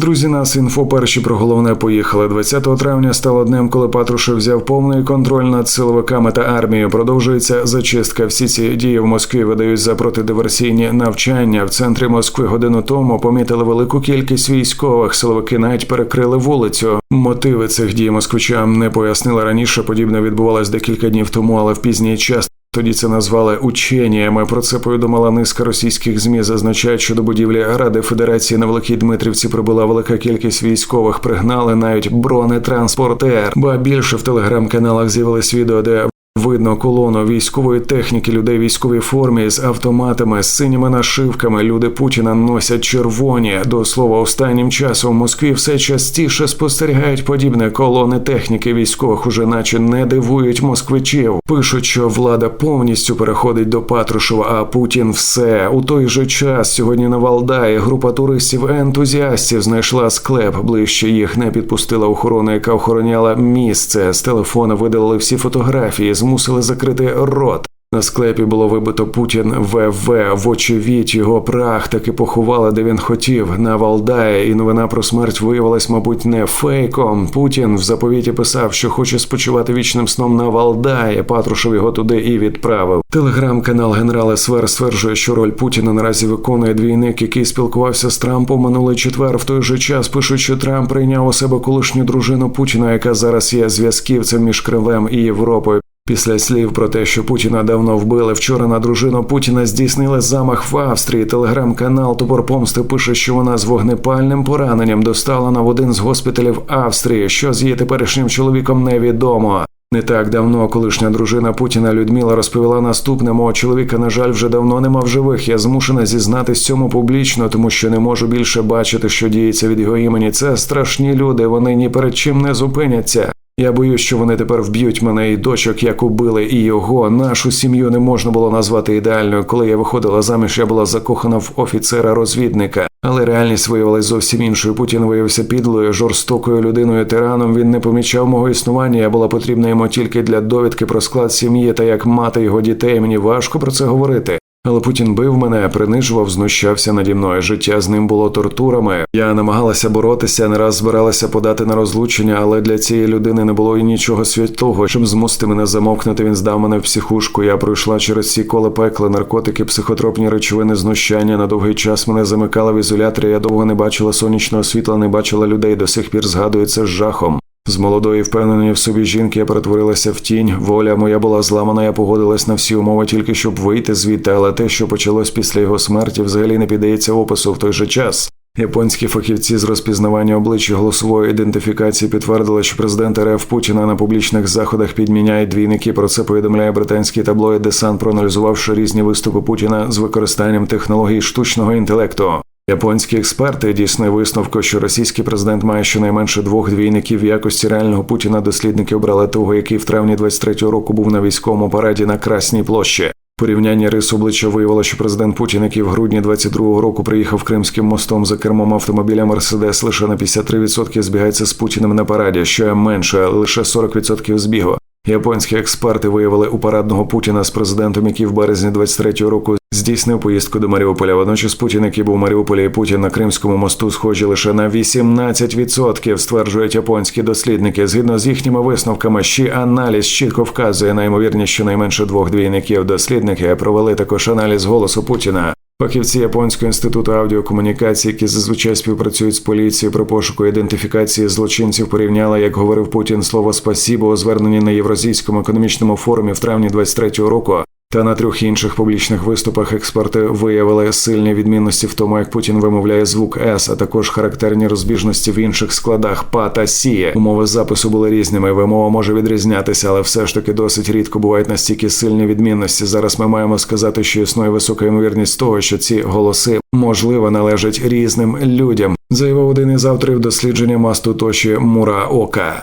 Друзі, нас інфо перші про головне поїхали. 20 травня стало днем, коли Патрушев взяв повний контроль над силовиками та армією. Продовжується зачистка. Всі ці дії в Москві видають за протидиверсійні навчання. В центрі Москви годину тому помітили велику кількість військових. Силовики навіть перекрили вулицю. Мотиви цих дій москвичам не пояснили раніше. Подібне відбувалось декілька днів тому, але в пізній час. Тоді це назвали ученнями. Про це повідомила низка російських змі. Зазначають, що до будівлі Ради Федерації на Великій Дмитрівці прибула велика кількість військових. Пригнали навіть бронетранспортер. Ба більше в телеграм-каналах з'явились відео, де Видно колону військової техніки, людей військовій формі з автоматами, з синіми нашивками. Люди Путіна носять червоні. До слова, останнім часом в Москві все частіше спостерігають подібне колони техніки військових уже наче не дивують москвичів. Пишуть, що влада повністю переходить до Патрушева, а Путін все у той же час. Сьогодні на Валдаї група туристів ентузіастів знайшла склеп. Ближче їх не підпустила охорона, яка охороняла місце. З телефона видалили всі фотографії змусили закрити рот. На склепі було вибито Путін ВВ, вочевидь його прах таки поховали, де він хотів на Валдаї, і новина про смерть виявилась, мабуть, не фейком. Путін в заповіті писав, що хоче спочивати вічним сном на Валдаї. Патрушев його туди і відправив. Телеграм-канал генерал СВР стверджує, що роль Путіна наразі виконує двійник, який спілкувався з Трампом минулий четвер. В той же час пишуть, що Трамп прийняв у себе колишню дружину Путіна, яка зараз є зв'язківцем між Кремлем і Європою. Після слів про те, що Путіна давно вбили, вчора на дружину Путіна здійснили замах в Австрії. Телеграм-канал Топор Помсти пише, що вона з вогнепальним пораненням доставлена в один з госпіталів Австрії. Що з її теперішнім чоловіком невідомо. Не так давно колишня дружина Путіна Людмила розповіла наступне мого чоловіка. На жаль, вже давно нема в живих. Я змушена зізнатись цьому публічно, тому що не можу більше бачити, що діється від його імені. Це страшні люди. Вони ні перед чим не зупиняться. Я боюсь, що вони тепер вб'ють мене і дочок, як убили, і його. Нашу сім'ю не можна було назвати ідеальною. Коли я виходила заміж, я була закохана в офіцера-розвідника. Але реальність виявилась зовсім іншою. Путін виявився підлою, жорстокою людиною тираном. Він не помічав мого існування. Я була потрібна йому тільки для довідки про склад сім'ї та як мати його дітей. Мені важко про це говорити. Але Путін бив мене, принижував, знущався наді мною. Життя з ним було тортурами. Я намагалася боротися, не раз збиралася подати на розлучення, але для цієї людини не було і нічого святого. Щоб змусити мене замовкнути, він здав мене в психушку. Я пройшла через ці коле пекла, наркотики, психотропні речовини, знущання. На довгий час мене замикали в ізоляторі. Я довго не бачила сонячного світла, не бачила людей. До сих пір згадую це з жахом. З молодої, впевненої в собі жінки я перетворилася в тінь. Воля моя була зламана. Я погодилась на всі умови, тільки щоб вийти звідти, але те, що почалось після його смерті, взагалі не піддається опису в той же час. Японські фахівці з розпізнавання обличчя голосової ідентифікації підтвердили, що президент РФ Путіна на публічних заходах підміняє двійники. Про це повідомляє британський таблоїд Десан, проаналізувавши різні виступи Путіна з використанням технологій штучного інтелекту. Японські експерти дійсно висновку, що російський президент має щонайменше двох двійників в якості реального Путіна. Дослідники обрали того, який в травні 23-го року був на військовому параді на Красній площі. Порівняння рис обличчя виявило, що президент Путін, який в грудні 22-го року приїхав Кримським мостом за кермом автомобіля Мерседес, лише на 53% збігається з Путіним на параді, що менше лише 40% збігу. Японські експерти виявили у парадного Путіна з президентом, який в березні 23-го року здійснив поїздку до Маріуполя. Водночас Путін, який був у Маріуполі і Путін на Кримському мосту, схожі лише на 18%, стверджують японські дослідники. Згідно з їхніми висновками, ще аналіз чітко вказує на ймовірність щонайменше двох двійників. Дослідники провели також аналіз голосу Путіна. Фахівці Японського інституту аудіокомунікації, які зазвичай співпрацюють з поліцією про пошуку ідентифікації злочинців, порівняли, як говорив Путін, слово «спасібо» у зверненні на Євразійському економічному форумі в травні 23-го року. Та на трьох інших публічних виступах експерти виявили сильні відмінності в тому, як Путін вимовляє звук С, а також характерні розбіжності в інших складах па та сі. Умови запису були різними. Вимова може відрізнятися, але все ж таки досить рідко бувають настільки сильні відмінності. Зараз ми маємо сказати, що існує висока ймовірність того, що ці голоси можливо належать різним людям. Заявив один із авторів дослідження масту Тоші Мура Ока.